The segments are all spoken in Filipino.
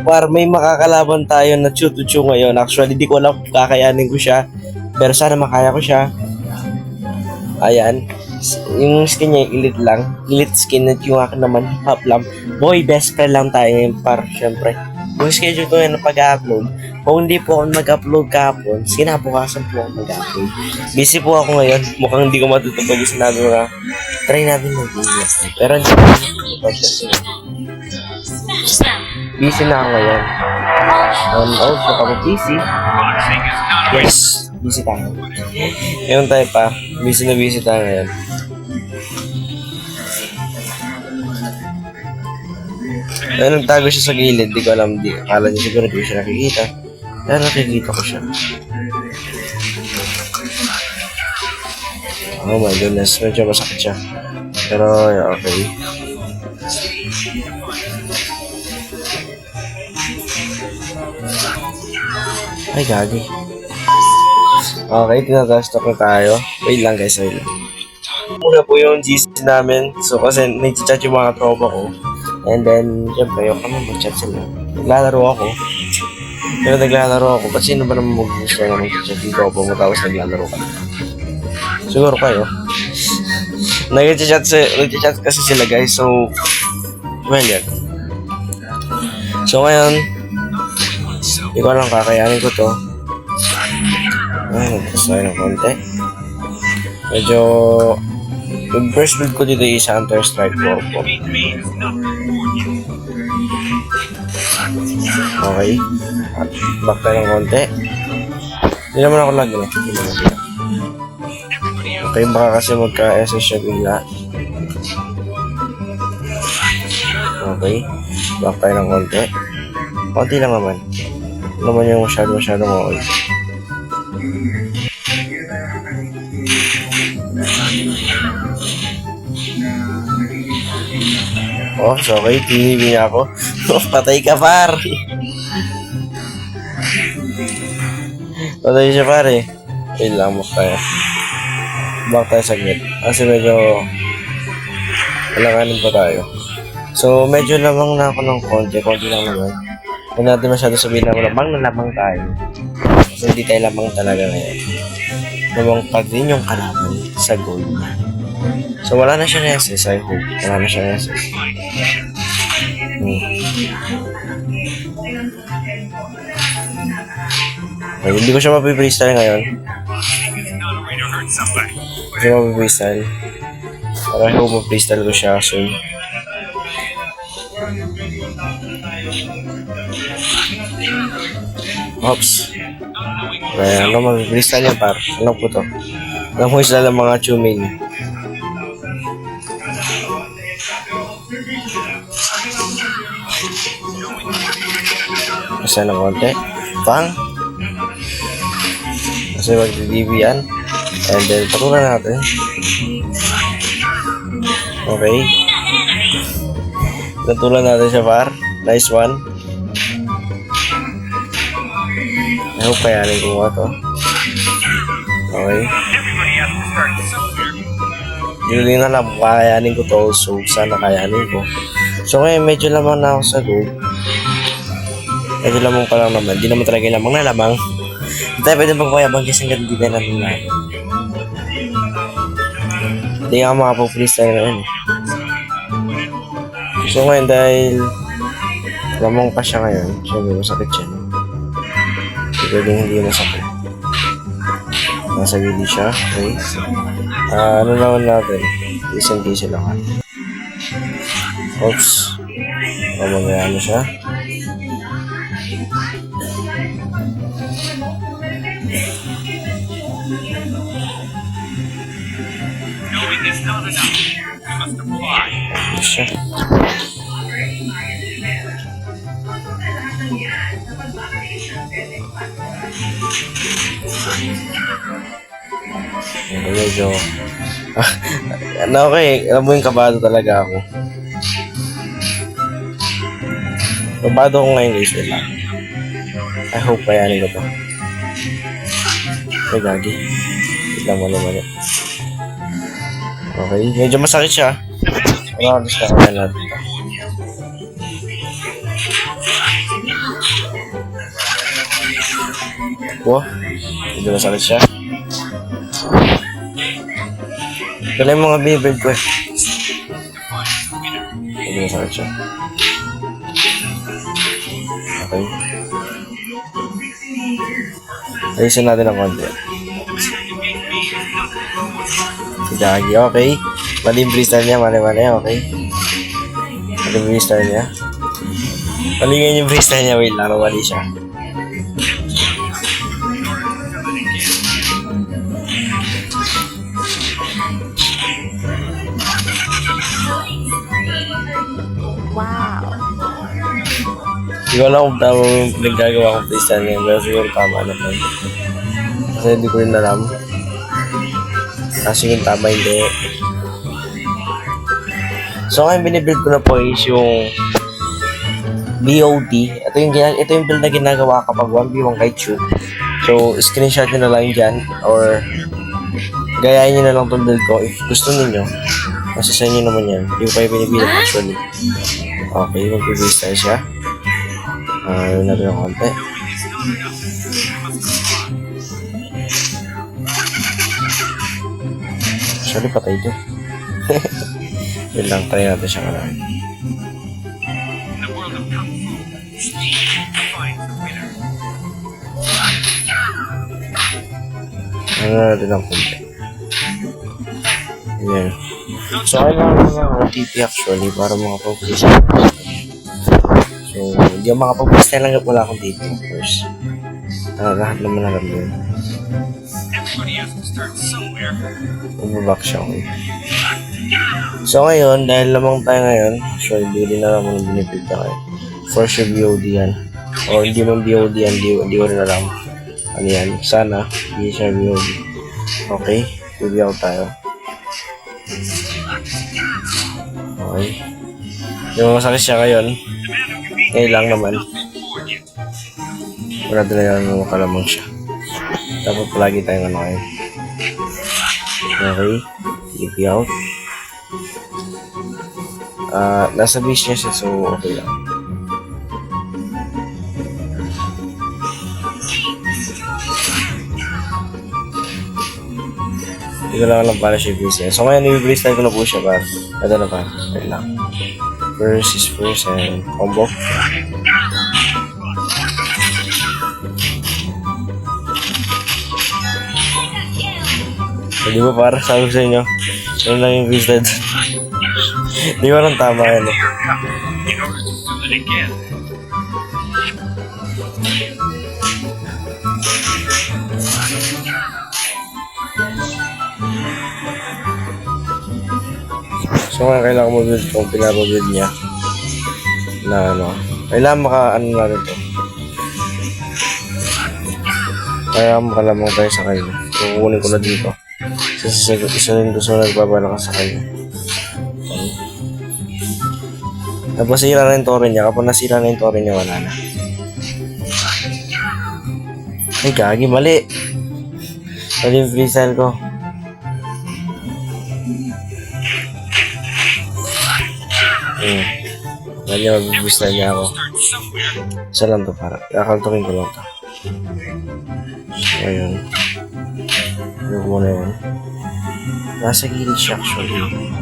Par, may makakalaban tayo na Chutuchu ngayon. Actually, di ko alam kung kakayanin ko siya. Pero sana makaya ko siya. Ayan. Yung skin niya, elite lang. Elite skin at yung akin naman, hop lang. Boy, best friend lang tayo ngayon, par. Siyempre. Yung schedule ko na pag-upload. Kung hindi po ako mag-upload kahapon, sinabukasan po ako mag-upload. Busy po ako ngayon. Mukhang hindi ko matutupag yung sinabi na try natin mag-video. Pero hindi ko matutupag. Busy na ngayon. Um, also, kapag busy, yes, busy tayo. Ngayon tayo pa, busy na busy tayo ngayon. Ayun, nagtago siya sa gilid, di ko alam, di, akala niya siguro di ko siya nakikita. Pero nakikita ko siya. Oh my goodness, medyo masakit siya. Pero, yeah, okay. Ay, gagi. Okay, tinatastock na tayo. Wait lang guys, wait lang. Muna po yung GC namin. So, kasi nag-chat yung mga tropa ko. And then, syempre, yung kami mag-chat sila. Naglalaro ako. Pero naglalaro ako. Ba't sino ba naman mag-gusto na mag-chat yung tropa mo tapos naglalaro ka? Siguro kayo. Nag-chat, si, nag-chat kasi sila guys. So, well, yan. So, ngayon, hindi ko alam kakayanin ko to. Ay, nagpas tayo ng konti. Medyo... Yung first build ko dito is Hunter Strike 4 po. Okay. At back tayo ng konti. Hindi naman ako lag? Hindi naman ako. Okay, baka kasi magka-SS siya bigla. Okay. Back tayo ng konti. Konti lang naman. Naman yung masyado masyado mga Oh, so okay. Tinibi niya ako. Patay ka, par. Patay siya, pare. Wait lang, back tayo. Back tayo saglit. Kasi medyo... Alanganin pa tayo. So, medyo lamang na ako ng konti. Konti lang naman. Huwag natin masyado sabihin na lamang na lamang tayo. Kasi hindi tayo lamang talaga ngayon. Lamang pa din yung kalaban sa goal niya. So, wala na siya SS, I hope. Wala na siya SS. Hmm. Okay, hindi ko siya mapipreestyle ngayon. Hindi ko mapipreestyle. Pero I hope ma-freestyle ko siya soon. Oops. Kaya ano mag-freestyle yan par? Ano po to? Ano mo sila ng mga chuming? Isa na konti. Pang. Kasi mag-DB yan. And then, patulan natin. Okay. Patulan natin siya par. Nice one. I hope kayanin ko nga to. Okay. Hindi na lang kung kakayanin ko to. So, sana kayanin ko. So, ngayon, medyo lamang na ako sa goal. Medyo lamang pa lang naman. Hindi naman talaga yung lamang na lamang. Hindi tayo pwede magpayabang kasi hanggang hindi tayo natin na. Hindi nga makapag-freestyle ngayon. So ngayon dahil lamang pa siya ngayon, syempre masakit siya. No? Pwedeng hindi masakit. Nasa gilid siya. Okay. Ah, ano naman natin? Isang diesel lang. Oops. Mamagaya na siya. Ano siya? Ano medyo... ano okay, alam mo yung kabado talaga ako. Kabado ako ngayon guys, wait lang. I hope kayanin ko to. Ay, gagi. Lang mo naman eh. Okay, medyo masakit siya. Ano, alis na kaya natin Wow, hindi masakit siya. Wala mga bibig ko eh. Hindi masakit siya. Okay. Ayusin natin ang konti. Si okay. Mali yung freestyle niya, mali mali, okay. Mali yung freestyle niya. Mali ngayon yung freestyle niya, wait lang, mali siya. Hindi ko alam kung tama yung pinaggagawa kong freestyle ngayon, pero siguro tama naman. Kasi hindi ko rin alam. Kasi yung tama hindi. So ngayon binibuild ko na po is yung BOT. Ito yung, ito yung build na ginagawa kapag 1v1 kay Chu. So, screenshot nyo na lang dyan or gayahin nyo na lang itong build ko if gusto ninyo. Kasi sa inyo naman yan. Ko kayo binibuild actually. Okay, mag-release tayo siya. Ah, yun natin ng konti. Actually, patay ito. yun lang, try natin siya ngayon. Ano natin ng konti. Ayan. So, kailangan ko ng OTP actually para makapag-push. So, hindi ako makapag-push na lang wala akong dito, of course. Ah, lahat naman alam yun. Umaback siya okay. So ngayon, dahil lamang tayo ngayon, actually, hindi rin alam kung anong binibigta kayo. For sure, BOD yan. O hindi man BOD yan, hindi, hindi ko rin alam. Ano yan? Sana, hindi siya BOD. Okay, bibigyan ko tayo. Okay. Yung masakit siya ngayon, ngayon lang naman. Wala na yan yung kalamang siya. Dapat palagi tayong ano ngayon. Okay. Leave out. Ah, nasa base niya siya, so okay lang. Hindi ko lang alam paano siya base niya. So ngayon, i-base ko na po siya ba? Ito na ba? Wait lang. First is first and combo. Hindi ba para sabi sa inyo? Ano lang yung twisted? Hindi ko lang tama yan eh. So ngayon kailangan mo build kung pinapabuild niya. Na ano. Kailangan maka ano na rin to. Kaya makalamang tayo sa kanya. Kukunin ko na dito. Kasi isa, rin gusto na nagbabalakas sa kanya. Tapos sira na yung tore niya. Kapag nasira na yung tore niya, wala na. Ay, gagi, mali. Mali yung freestyle ko. Mali yung freestyle niya ako. Isa lang to para. Kakaltukin ko lang to. So, ayun. Yung muna yun. Nasa gilid siya actually. Hindi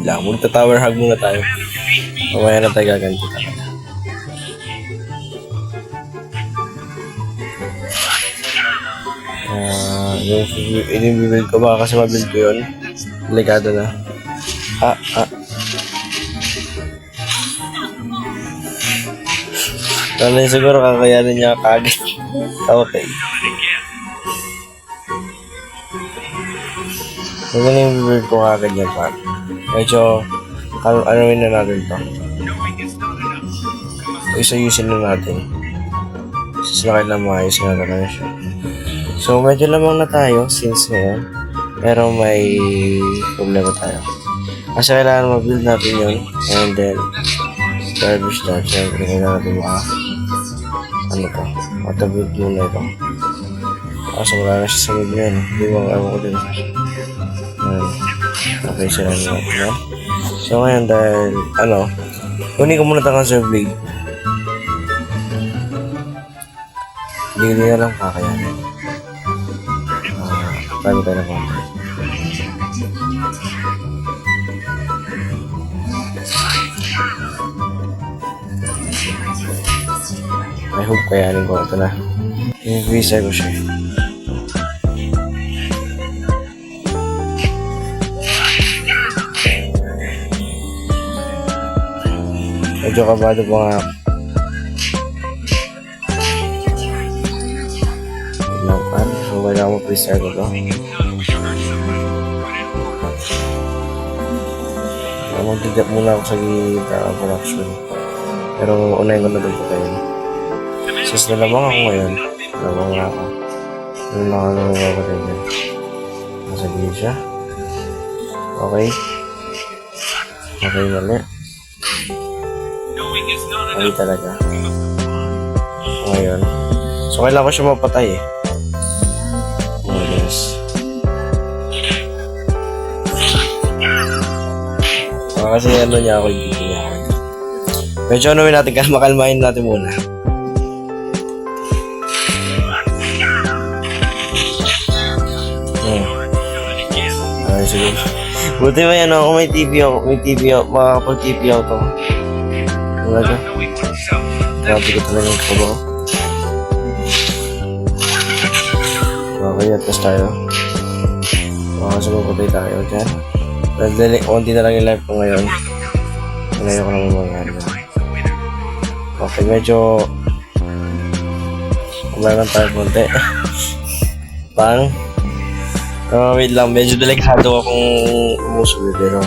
lang. Magta-tower hug muna tayo. Mamaya na tayo gaganti talaga. Yung inimbuild ko baka kasi mabuild ko yun. Delikado na. Ah, ah. Niya siguro kakayanin niya kagad. okay. Huwag na yung build ko kagad yan, pa. Medyo, ano, anuin na natin to. Knowing is not enough. Isa-yusin na natin. Since na kailangan maayos nga talaga siya. So, medyo lamang na tayo since ngayon. Pero may problema tayo. Kasi kailangan ma-build natin yun. And then, garbage na. Siyempre, kailangan natin maka... Ano to? Auto-build muna ito. Kaso wala na siya sa mid na yun. Hindi mo alam ko din. Ayan. Okay, sila natin yan. So ngayon dahil, ano, kunin ko muna ito ng blade. Hindi na lang kakayanin. Ah, tayo na konti. I hope kayanin ko ito na. Yung visa ko siya. Medyo kabado pa nga ako. So, kailangan mo freestyle ko to. Uh, Magdidap muna ako sa gita production. Pero unahin ko na pa yun. Sus, nalamang ako ngayon. Nalamang nga ako. Ano na ako nang mababagay dyan. Nasa gilid siya. Okay. Okay, mali. Enough. talaga. Ngayon. So, kailangan ko siya mapatay eh. Ah, kasi ano niya ako, hindi niya ako. Medyo ano natin, kalmakalmahin natin muna. Hmm. Do it again. Ay, sige. Buti may ano, kung may TV ako, may TV ako, makakapag-TV ako to. Talaga. Oneself. Grabe ko talaga yung kabaw. Okay, at least tayo. Baka sa mapatay tayo dyan. Dahil konti na lang yung life ko ngayon. Ngayon ko naman mangyari. Okay, medyo... Kumain tayo konti. Pang... Ah, wait lang, medyo delikado akong umusubi, pero...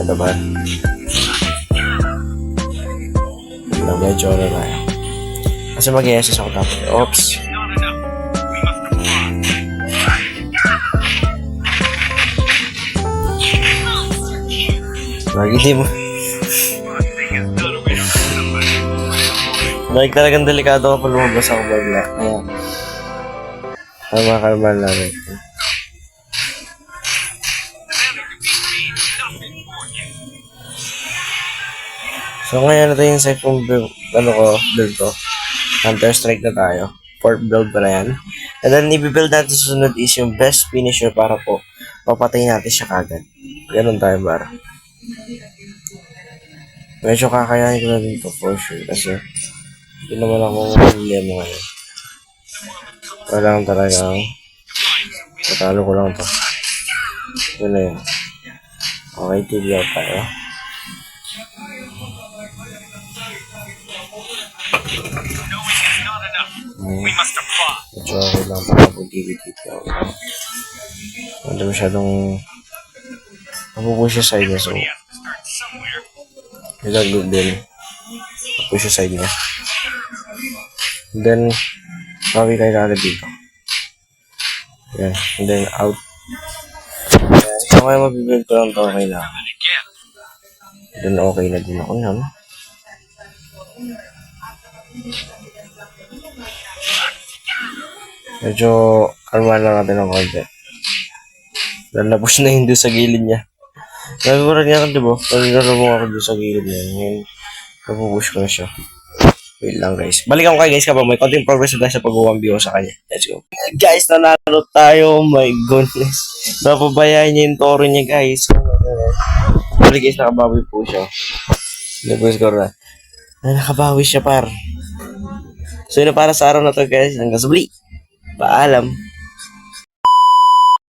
Ano ba? Na medyo ano na. Kasi mag-i-SS ako dapat. Oops. Have somebody. Like talagang delikado kapag lumabas ako bagla. Kaya... Tama namin. Nothing for you. So ngayon ito yung second build, ano ko, build ko. Counter Strike na tayo. Fourth build pa na yan. And then i-build natin sa sunod is yung best finisher para po papatay natin siya kagad. Ganun tayo bara. Medyo kakayanin ko na dito for sure kasi hindi naman ako problema ngayon. Walang talagang tatalo ko lang to. Yun na yun. Okay, TV out tayo. We must apply. Medyo okay lang para mag-DVD ako. Hindi masyadong napupush yung side niya so nilagod din. Yung side niya. And then, bawi kayo kagad dito. Yan. And then, out. Yan. So, kaya mabibuild ko lang to okay again. Then, okay na din ako nun. Medyo kalma lang natin ng konti. Na-push na doon sa gilid niya. Nagagawa niya ako, di ba? Nagagawa mo ako doon sa gilid niya. Ngayon, napupush ko na siya. Wait lang guys. Balikan ko kayo guys kapag may konting progress tayo sa pag-1 BO sa kanya. Let's go. Guys, nanalo tayo. Oh my goodness. Napabayaan niya yung toro niya guys. Sorry guys, nakabawi po siya. Nag-voice ko na. Na nakabawi siya par. So yun para sa araw na to guys. Hanggang sa muli. Paalam.